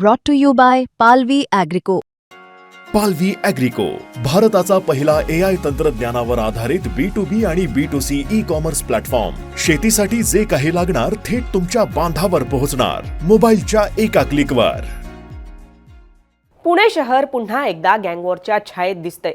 brought to you by Palvi Agrico. पालवी अॅग्रिको भारताचा पहिला ए आय तंत्रज्ञानावर आधारित बी टू बी आणि B to C e commerce platform शेतीसाठी जे काही लागणार थेट तुमच्या बांधावर पोहोचणार. मोबाईलच्या एका क्लिकवर पुणे शहर पुन्हा एकदा गँगवॉरच्या छायेत दिसतंय.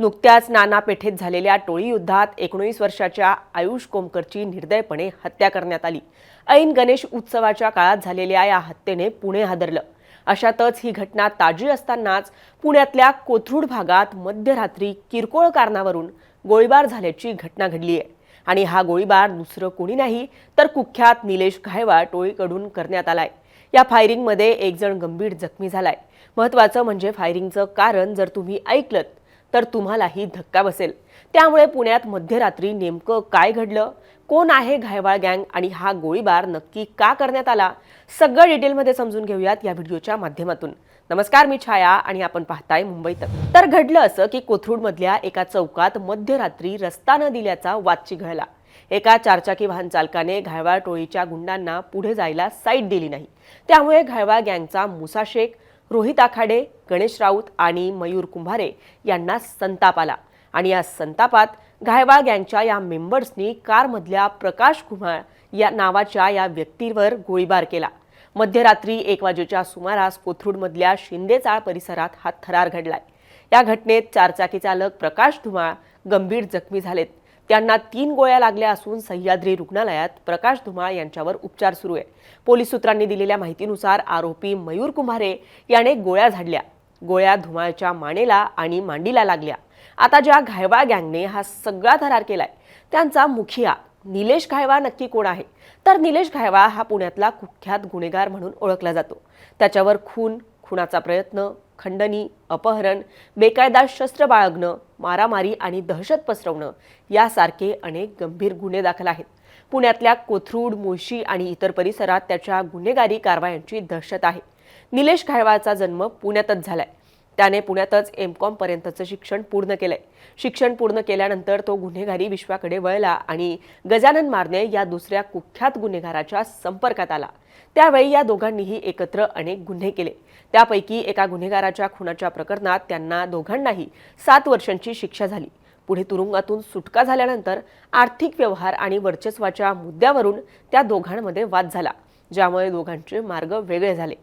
नुकत्याच नाना पेठेत झालेल्या टोळी युद्धात एकोणीस वर्षाच्या आयुष कोमकरची निर्दयपणे हत्या करण्यात आली. ऐन गणेश उत्सवाच्या काळात झालेल्या या हत्येने पुणे हादरलं. अशातच ही घटना ताजी असतानाच पुण्यातल्या कोथरूड भागात मध्यरात्री किरकोळ कारणावरून गोळीबार झाल्याची घटना घडली आहे. आणि हा गोळीबार दुसरं कोणी नाही तर कुख्यात निलेश घायवा टोळीकडून करण्यात आलाय. या फायरिंगमध्ये एक जण गंभीर जखमी झालाय. महत्वाचं म्हणजे फायरिंगचं कारण जर तुम्ही ऐकलं तर तुम्हालाही धक्का बसेल. त्यामुळे पुण्यात मध्यरात्री नेमकं काय घडलं? कोण आहे घायवाळ गँग आणि हा गोळीबार नक्की का करण्यात आला? सगळं डिटेलमध्ये समजून घेऊयात या व्हिडिओच्या माध्यमातून. नमस्कार मी छाया आणि आपण पाहताय मुंबईत तर घडलं असं की कोथरूडमधल्या एका चौकात मध्यरात्री रस्ता न दिल्याचा वाद चिघळला एका चारचाकी वाहन चालकाने घायवाळ टोळीच्या गुंडांना पुढे जायला साईट दिली नाही. त्यामुळे घायवाळ गँगचा मुसा शेख रोहित आखाडे गणेश राऊत आणि मयूर कुंभारे यांना संताप आला. आणि या संतापात घायवाळ गँगच्या या मेंबर्सनी कारमधल्या प्रकाश कुमार या नावाच्या या व्यक्तीवर गोळीबार केला. मध्यरात्री एक वाजेच्या सुमारास कोथरूडमधल्या शिंदेचाळ परिसरात हा थरार घडलाय. या घटनेत चारचाकी चालक प्रकाश धुमाळ गंभीर जखमी झालेत. त्यांना तीन गोळ्या लागल्या असून सह्याद्री रुग्णालयात प्रकाश धुमाळ यांच्यावर उपचार सुरू आहे. पोलीस सूत्रांनी दिलेल्या माहितीनुसार आरोपी मयूर कुंभारे याने गोळ्या झाडल्या. गोळ्या धुमाळच्या मानेला आणि मांडीला लागल्या. आता ज्या घायवाळ गँगने हा सगळा थरार केलाय त्यांचा मुखिया निलेश घायवाळ नक्की कोण आहे? तर निलेश घायवाळ हा पुण्यातला कुख्यात गुन्हेगार म्हणून ओळखला जातो. त्याच्यावर खून खुनाचा प्रयत्न खंडणी अपहरण बेकायदा शस्त्र बाळगणं मारामारी आणि दहशत पसरवणं यासारखे अनेक गंभीर गुन्हे दाखल आहेत. पुण्यातल्या कोथरूड मुळशी आणि इतर परिसरात त्याच्या गुन्हेगारी कारवायांची दहशत आहे. निलेश घायवाळचा जन्म पुण्यातच झालाय. त्याने पुण्यातच एम पर्यंतचं शिक्षण पूर्ण केलंय. शिक्षण पूर्ण केल्यानंतर तो गुन्हेगारी विश्वाकडे वळला आणि गजानन मारने या दुसऱ्या कुख्यात गुन्हेगाराच्या संपर्कात आला. त्यावेळी या दोघांनीही एकत्र अनेक गुन्हे केले. त्यापैकी एका गुन्हेगाराच्या खुनाच्या प्रकरणात त्यांना दोघांनाही सात वर्षांची शिक्षा झाली. पुढे तुरुंगातून सुटका झाल्यानंतर आर्थिक व्यवहार आणि वर्चस्वाच्या मुद्द्यावरून त्या दोघांमध्ये वाद झाला ज्यामुळे दोघांचे मार्ग वेगळे झाले.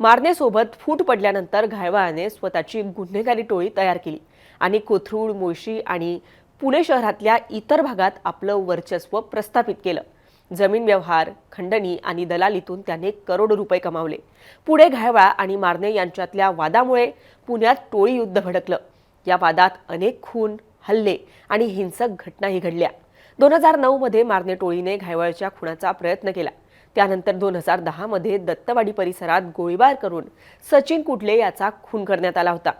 मारनेसोबत फूट पडल्यानंतर घायवाळाने स्वतःची गुन्हेगारी टोळी तयार केली. आणि कोथरूड मुळशी आणि पुणे शहरातल्या इतर भागात आपलं वर्चस्व प्रस्थापित केलं. जमीन व्यवहार खंडणी आणि दलालीतून त्याने करोडो रुपये कमावले. पुढे घायवाळा आणि मारणे यांच्यातल्या वादामुळे पुण्यात टोळी युद्ध भडकलं. या वादात अनेक खून हल्ले आणि हिंसक घटनाही घडल्या. दोन हजार नऊमध्ये मारणे टोळीने घायवाळच्या खुणाचा प्रयत्न केला. त्यानंतर दोन हजार दहामध्ये दत्तवाडी परिसरात गोळीबार करून सचिन कुडले याचा खून करण्यात आला होता.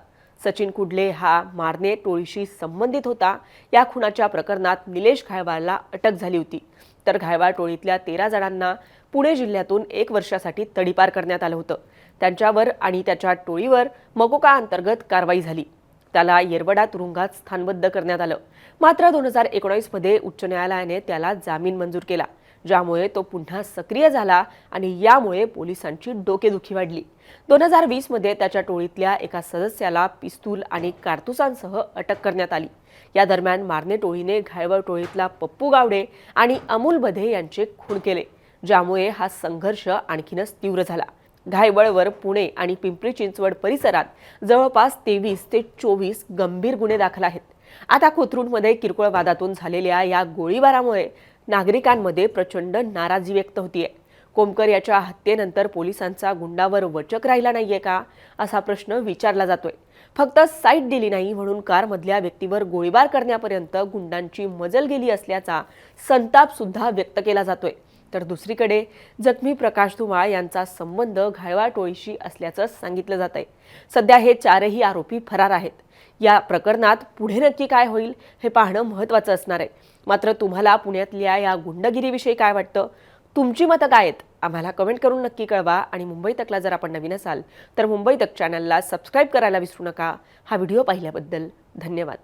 सचिन कुडले हा मारणे टोळीशी संबंधित होता. या खुनाच्या प्रकरणात निलेश घायवाळला अटक झाली होती. तर घायवाळ टोळीतल्या तेरा जणांना पुणे जिल्ह्यातून एक वर्षासाठी तडीपार करण्यात आलं होतं. त्यांच्यावर आणि त्याच्या टोळीवर मकोका अंतर्गत कारवाई झाली. त्याला येरवडा तुरुंगात स्थानबद्ध करण्यात आलं. मात्र दोन हजार एकोणीसमध्ये उच्च न्यायालयाने त्याला जामीन मंजूर केला. ज्यामुळे तो पुन्हा सक्रिय झाला आणि यामुळे पोलिसांची डोकेदुखी वाढली. दोन हजार वीसमध्ये त्याच्या टोळीतल्या एका सदस्याला पिस्तूल आणि कारतुसांसह अटक करण्यात आली. या दरम्यान मारणे टोळीने घायवळ टोळीतला पप्पू गावडे आणि अमोल बधे यांचे खून केले ज्यामुळे हा संघर्ष आणखीनच तीव्र झाला. घायवळवर पुणे आणि पिंपरी चिंचवड परिसरात जवळपास तेवीस ते चोवीस गंभीर गुन्हे दाखल आहेत. आता कोथरूडमध्ये किरकोळ वादातून झालेल्या या गोळीबारामुळे नागरिकांमध्ये प्रचंड नाराजी व्यक्त होतीये. कोमकर याच्या हत्येनंतर पोलिसांचा गुंडावर वचक राहिला नाहीये का? असा प्रश्न विचारला जातोय. फक्त साईट दिली नाही म्हणून कारमधल्या व्यक्तीवर गोळीबार करण्यापर्यंत गुंडांची मजल गेली असल्याचा संताप सुद्धा व्यक्त केला जातोय. तर दुसरीकडे जखमी प्रकाश धुमाळ यांचा संबंध घायवा टोळीशी असल्याचं सांगितलं जात आहे सध्या हे चारही आरोपी फरार आहेत. या प्रकरणात पुढे नक्की काय होईल हे पाहणं महत्त्वाचं असणार आहे. मात्र तुम्हाला पुण्यातल्या या गुंडगिरीविषयी काय वाटतं? तुमची मतं काय आहेत? आम्हाला कमेंट करून नक्की कळवा आणि मुंबई तकला जर आपण नवीन असाल तर मुंबई तक चॅनलला सबस्क्राईब करायला विसरू नका. हा व्हिडिओ पाहिल्याबद्दल धन्यवाद.